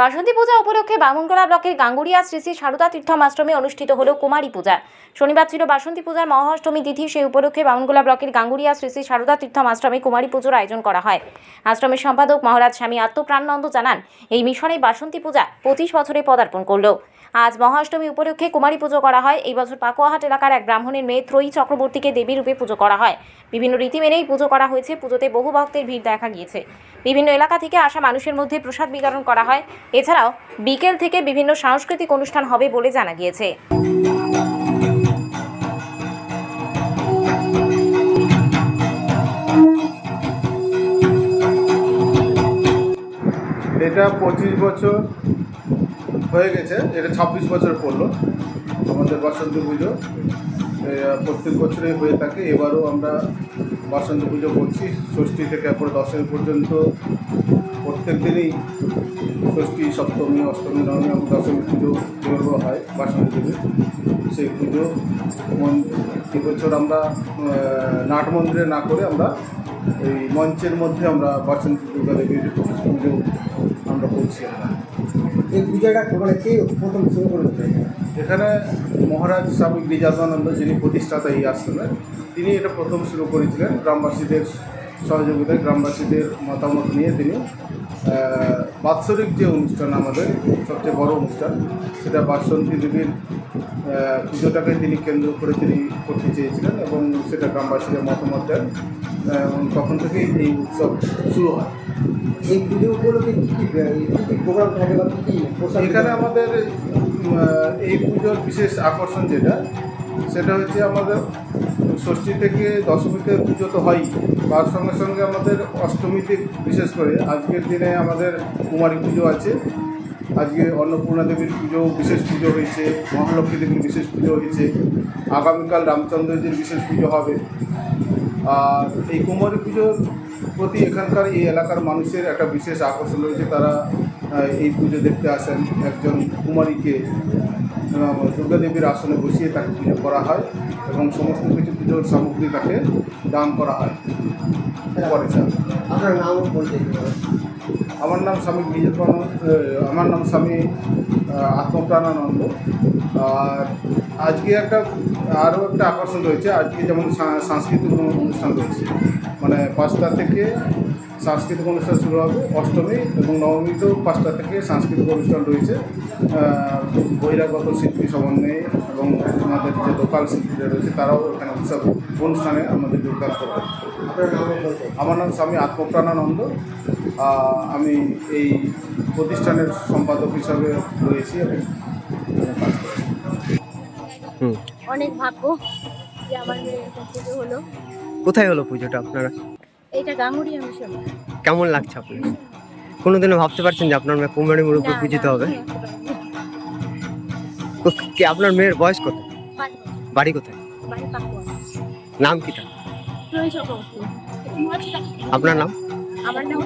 বাসন্তী পূজা উপলক্ষে বামুনগোলা ব্লকের গাঙ্গুড়িয়া শ্রী শ্রী সারদা তীর্থম আশ্রমে অনুষ্ঠিত হল কুমারী পূজা। শনিবার ছিল বাসন্তী পূজার মহাষ্টমী তিথি, সেই উপলক্ষে বামুনগোলা ব্লকের গাঙ্গুড়িয়া শ্রী শ্রী সারদা তীর্থম আশ্রমে কুমারী পুজোর আয়োজন করা হয়। আশ্রমের সম্পাদক মহারাজ স্বামী আত্মপ্রাণনন্দ জানান, এই মিশনে বাসন্তী পূজা পঁচিশ বছরে পদার্পণ করল। আজ মহাষ্টমী উপলক্ষে কুমারী পুজো করা হয়। এই বছর পাকুয়াহাট এলাকার এক ব্রাহ্মণের মেয়ে ত্রয়ী চক্রবর্তীকে দেবী রূপে পুজো করা হয়। বিভিন্ন রীতি মেনেই পুজো করা হয়েছে। পুজোতে বহু ভক্তের ভিড় দেখা গিয়েছে। বিভিন্ন এলাকা থেকে আসা মানুষের মধ্যে প্রসাদ বিতরণ করা হয়। এছাড়াও বিকেল থেকে বিভিন্ন সাংস্কৃতিক অনুষ্ঠান হবে বলে জানা গিয়েছে। এটা পঁচিশ বছর হয়ে গেছে, এটা ছাব্বিশ বছর পড়ল। আমাদের বসন্ত পুজো প্রত্যেক বছরই হয়ে থাকে। এবারও আমরা বসন্ত পুজো করছি। ষষ্ঠী থেকে পরে দশমী পর্যন্ত প্রত্যেক দিনই ষষ্ঠী, সপ্তমী, অষ্টমী, নবমী এবং দশমী পুজো যেগুলো হয় বাসন্তী পুজো সেই পুজো এবছর আমরা নাট মন্দিরে না করে আমরা এই মঞ্চের মধ্যে আমরা বাসন্তী দুর্গা দেবীর পুজো আমরা করছি আমরা। এই পূজাটা মানে কে প্রথম শুরু করল? এখানে মহারাজ স্বামী গিরিজাতানন্দ যিনি প্রতিষ্ঠাতা এই আশ্রমের তিনি এটা প্রথম শুরু করেছিলেন গ্রামবাসীদের সহযোগিতায়, গ্রামবাসীদের মতামত নিয়ে তিনি বাৎসরিক যে অনুষ্ঠান আমাদের, সবচেয়ে বড় অনুষ্ঠান, সেটা বাসন্তী দেবীর পুজোটাকে তিনি কেন্দ্র করে তিনি করতে চেয়েছিলেন এবং সেটা গ্রামবাসীদের মতামত দেন। তখন থেকেই এই উৎসব শুরু হয়। এই পুজো উপলক্ষে কী কী কী প্রোগ্রাম থাকে বা কী এখানে আমাদের এই পুজোর বিশেষ আকর্ষণ যেটা সেটা হচ্ছে আমাদের ষষ্ঠী থেকে দশমীতে পুজো তো হয়ই। তার সঙ্গে সঙ্গে আমাদের অষ্টমীতে বিশেষ করে আজকের দিনে আমাদের কুমারী পুজো আছে। আজকে অন্নপূর্ণা দেবীর পুজো বিশেষ পুজো হয়েছে মহালক্ষ্মী দেবীর বিশেষ পুজো হয়েছে। আগামীকাল রামচন্দ্রজির বিশেষ পুজো হবে। আর এই কুমারী পুজোর প্রতি এখানকার এই এলাকার মানুষের একটা বিশেষ আকর্ষণ রয়েছে। তারা এই পুজো দেখতে আসেন। একজন কুমারীকে দুর্গাদেবীর আসনে বসিয়ে তাকে পুজো করা হয় এবং সমস্ত কিছু পুজোর সামগ্রী তাকে দান করা হয়। পরে আপনার নাম আমার নাম স্বামী বিজয়প্রানন্দ আমার নাম স্বামী আত্মপ্রাণানন্দ। আর আজকে একটা আরও একটা আকর্ষণ রয়েছে। আজকে যেমন সাংস্কৃতিক অনুষ্ঠান রয়েছে। মানে পাঁচটা থেকে সাংস্কৃতিক অনুষ্ঠান শুরু হবে অষ্টমী এবং নবমীতেও পাঁচটা থেকে সাংস্কৃতিক অনুষ্ঠান রয়েছে। বহিরাগত শিল্পী সমন্বয়ে এবং আমাদের যে লোকাল শিল্পীরা রয়েছে তারাও এখানে উৎসব অনুষ্ঠানে আমাদের যোগদান করবে। আমার নাম স্বামী আত্মপ্রাণানন্দ। আমি এই প্রতিষ্ঠানের সম্পাদক হিসাবে রয়েছি অনেক ভাগ্য যে আমার মেয়ের হলো। কোথায় হলো পুজোটা আপনারা? গাঙ্গুড়ি আমি কেমন লাগছে আপনার? কোনোদিনও ভাবতে পারছেন যে আপনার মেয়ে কুমারী মুরুব্বী পূজিত হবে? কো- আপনার মেয়ের বয়স কত? বাড়ি কোথায়? নাম কি তার আপনার নাম? আমার নাম